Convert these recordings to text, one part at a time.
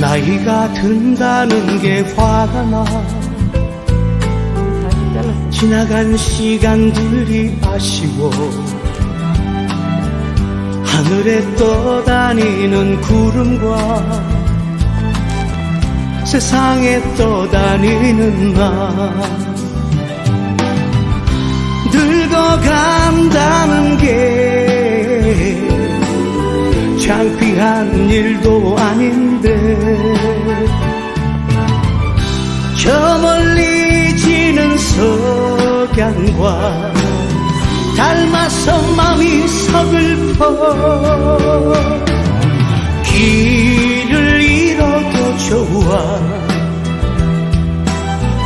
나이가 든다는 게 화가 나. 지나간 시간들이 아쉬워. 하늘에 떠다니는 구름과 세상에 떠다니는 나. 늙어간다는 게 창피한 일도 아닌 석양과 닮아서 마음이 서글퍼 길을 잃어도 좋아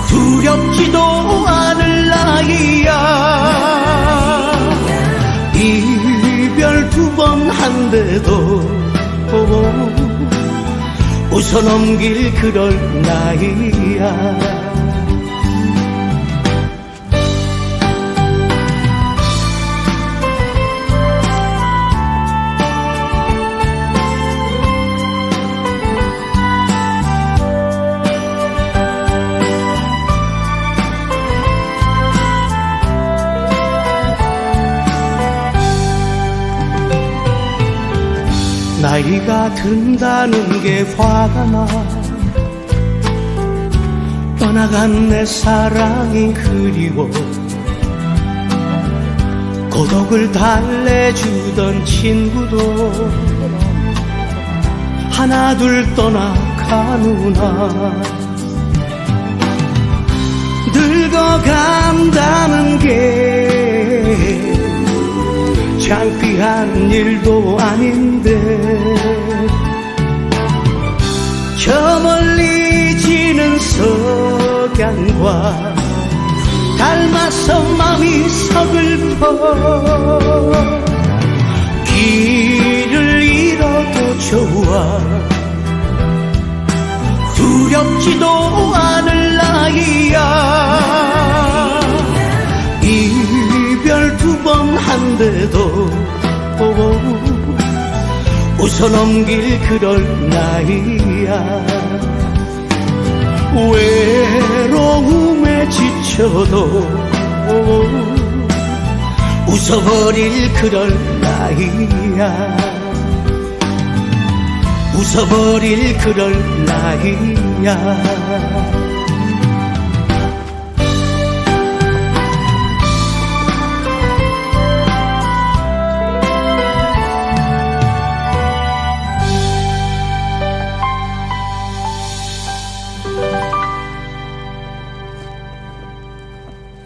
두렵지도 않을 나이야. 이별 두 번 한데도 웃어 넘길 그럴 나이야 나이가 든다는 게 화가 나. 떠나간 내 사랑이 그리워. 고독을 달래주던 친구도 하나 둘 떠나가누나 창피한 일도 아닌데 저 멀리 지는 석양과 닮아서 마음이 서글퍼 길을 잃어도 좋아 두렵지도 않을 나이야 한데도 웃어 넘길 그럴 나이야. 외로움에 지쳐도 웃어버릴 그럴 나이야. 웃어버릴 그럴 나이야